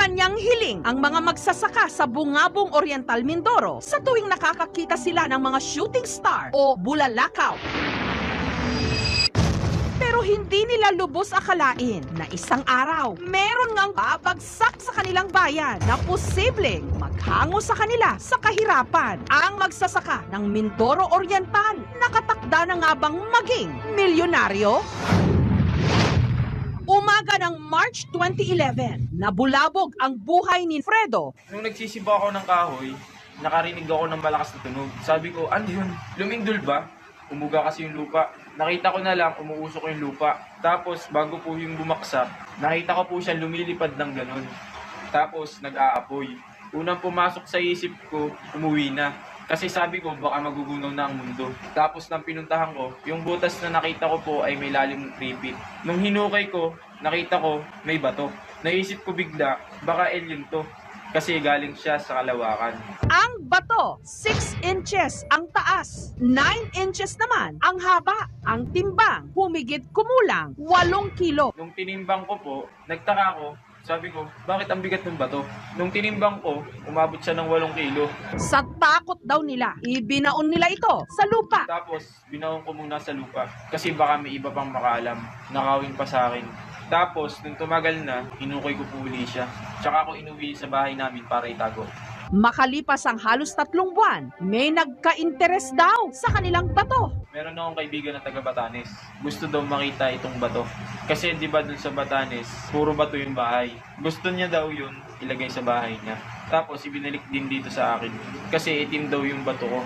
Kanya-kanyang hiling ang mga magsasaka sa Bungabong Oriental Mindoro sa tuwing nakakakita sila ng mga shooting star o bulalakaw. Pero hindi nila lubos akalain na isang araw, meron ngang babagsak sa kanilang bayan na posibleng maghango sa kanila sa kahirapan. Ang magsasaka ng Mindoro Oriental, nakatakda na nga bang maging milyonaryo? Umaga ng March 2011, nabulabog ang buhay ni Fredo Nung nagsisiba ako ng kahoy, nakarinig ako ng malakas na tunog. Sabi ko, ano yun? Lumindol ba? Umuga kasi yung lupa. Nakita ko na lang, umuusok yung lupa. Tapos, bago po yung bumaksak, nakita ko po siya lumilipad ng ganun. Tapos, nag-aapoy. Unang pumasok sa isip ko, umuwi na. Kasi sabi ko, baka magugunaw na ang mundo. Tapos nang pinuntahan ko, yung butas na nakita ko po ay may lalim ng 3 feet. Nung hinukay ko, nakita ko may bato. Naisip ko bigla, baka alien to. Kasi galing siya sa kalawakan. Ang bato, 6 inches ang taas, 9 inches naman ang haba. Ang timbang, humigit kumulang 8 kilo. Nung tinimbang ko po, nagtaka ko, sabi ko, bakit ang bigat ng bato? Nung tinimbang ko, umabot siya ng 8 kilo. Sa takot daw nila, ibinaon nila ito sa lupa. Tapos, binawon ko muna sa lupa. Kasi baka may iba pang makaalam. Nakawin pa sa akin. Tapos, nung tumagal na, hinukay ko po uli siya. Tsaka ako inuwi sa bahay namin para itago. Makalipas ang halos tatlong buwan, may nagka-interes daw sa kanilang bato. Meron akong kaibigan na taga Batanes. Gusto daw makita itong bato. Kasi di ba dun sa Batanes, puro bato yung bahay. Gusto niya daw yun ilagay sa bahay niya. Tapos ibinalik din dito sa akin. Kasi itim daw yung bato ko.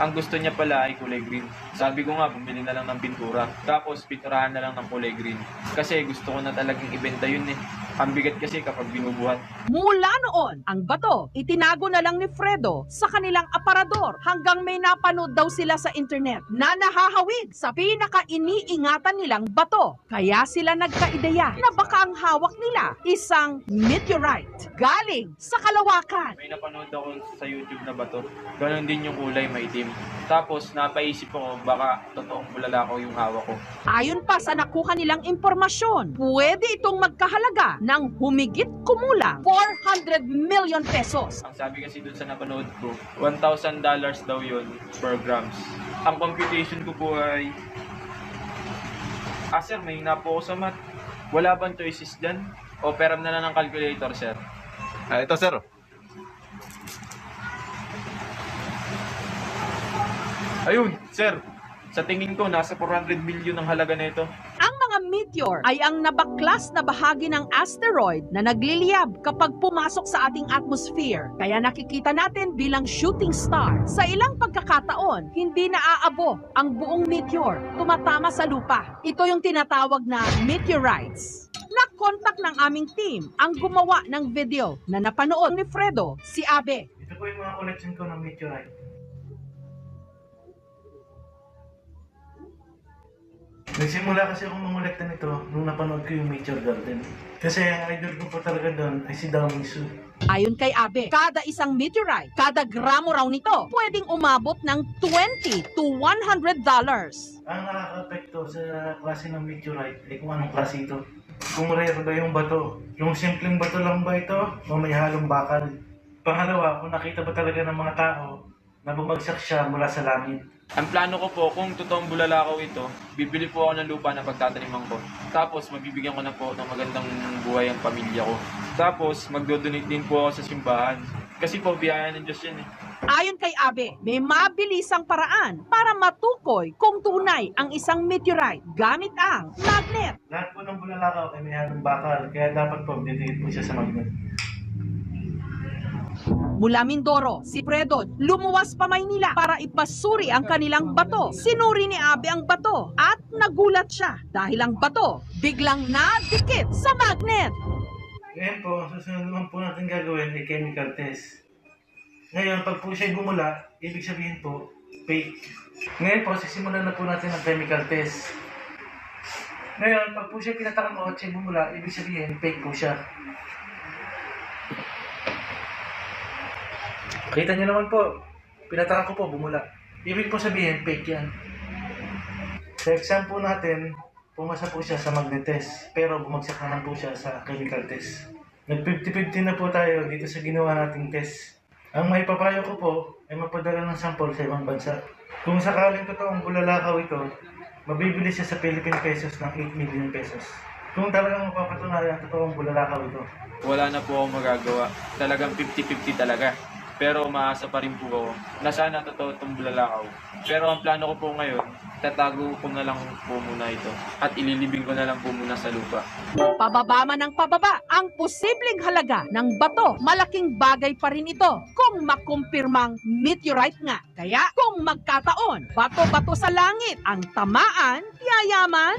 Ang gusto niya pala ay kulay green. Sabi ko nga, bumili na lang ng pintura. Tapos pinturahan na lang ng kulay green. Kasi gusto ko na talagang ibenta yun eh. Ang bigat kasi kapag binubuhat. Mula noon, ang bato itinago na lang ni Fredo sa kanilang aparador hanggang may napanood daw sila sa internet na nahahawig sa pinaka-iniingatan nilang bato. Kaya sila nagkaideya na baka ang hawak nila isang meteorite galing sa kalawakan. May napanood ako sa YouTube na bato. Ganon din yung kulay maitim. Tapos napaisip ako baka totoong bulalakaw yung hawak ko. Ayon pa sa nakuha nilang impormasyon, pwede itong magkahalaga ng humigit kumulang 400 million pesos. Ang sabi kasi dun sa napanood ko, $1,000 daw yun per grams. Ang computation ko po ay... Ah sir, may na po ako sa math. Wala bang choices dyan? O peram na lang ng calculator, sir? Ah, ito sir. Ayun, sir. Sa tingin ko, nasa 400 million ang halaga na ito. Ang mga meteor ay ang nabaklas na bahagi ng asteroid na nagliliyab kapag pumasok sa ating atmosphere. Kaya nakikita natin bilang shooting star. Sa ilang pagkakataon, hindi naaabo ang buong meteor. Tumatama sa lupa. Ito yung tinatawag na meteorites. Nakontak ng aming team ang gumawa ng video na napanood ni Fredo, si Abe. Ito po yung mga collection ko ng meteorite. Nagsimula kasi akong mangolekta nito nung napanood ko yung Meteor Garden. Kasi ang idol ko po talaga doon ay si Dao Mingsu. Ayon kay Abe, kada isang meteorite, kada gramo raw nito, pwedeng umabot ng 20 to 100 dollars. Ang nakaka-apekto sa klase ng meteorite ay kung anong klase ito. Kung rare ba yung bato. Yung simpleng bato lang ba ito o may halong bakal. Pangalawa, kung nakita ba talaga ng mga tao na bumagsak siya mula sa langit. Ang plano ko po, kung totoong bulalakaw ito, bibili po ako ng lupa na pagtataniman ko. Tapos, mabibigyan ko na po ng magandang buhay ang pamilya ko. Tapos, magdodonate din po ako sa simbahan. Kasi po, biyaya ng Diyos yan eh. Ayon kay Abe, may mabilisang paraan para matukoy kung tunay ang isang meteorite gamit ang magnet. Lahat po ng bulalakaw ay may halong bakal, kaya dapat po didikit po siya sa magnet. Mula Mindoro, si Fredo lumuwas pa Maynila para ipasuri ang kanilang bato. Sinuri ni Abe ang bato at nagulat siya dahil ang bato biglang nadikit sa magnet. Ngayon po, susunod naman po natin gagawin ay chemical test. Ngayon, pag po siya gumula, ibig sabihin po, fake. Ngayon po, sisimulan na po natin ang chemical test. Ngayon, pag po siya pinatakam o at siya gumula, ibig sabihin, fake po siya. Kita niyo naman po, pinatakam ko po, bumula. Ibig po sabihin, fake yan. Sa exam po natin, pumasa po siya sa magnet test, pero bumagsak naman po siya sa chemical test. Nag 50-50 na po tayo dito sa ginawa nating test. Ang may papayo ko po ay mapadala ng sample sa ibang bansa. Kung sakaling totoong bulalakaw ito, mabibili siya sa Philippine pesos ng 8 million pesos. Kung talagang mapapatunayan totoong bulalakaw ito. Wala na po akong magagawa. Talagang 50-50 talaga. Pero umaasa pa rin po ako na sana totoo itong bulalakaw. Pero ang plano ko po ngayon, tatago ko na lang po muna ito at ililibing ko na lang po muna sa lupa. Pababa man ng pababa ang posibleng halaga ng bato. Malaking bagay pa rin ito kung makumpirmang meteorite nga. Kaya kung magkataon, bato-bato sa langit ang tamaan, yayaman,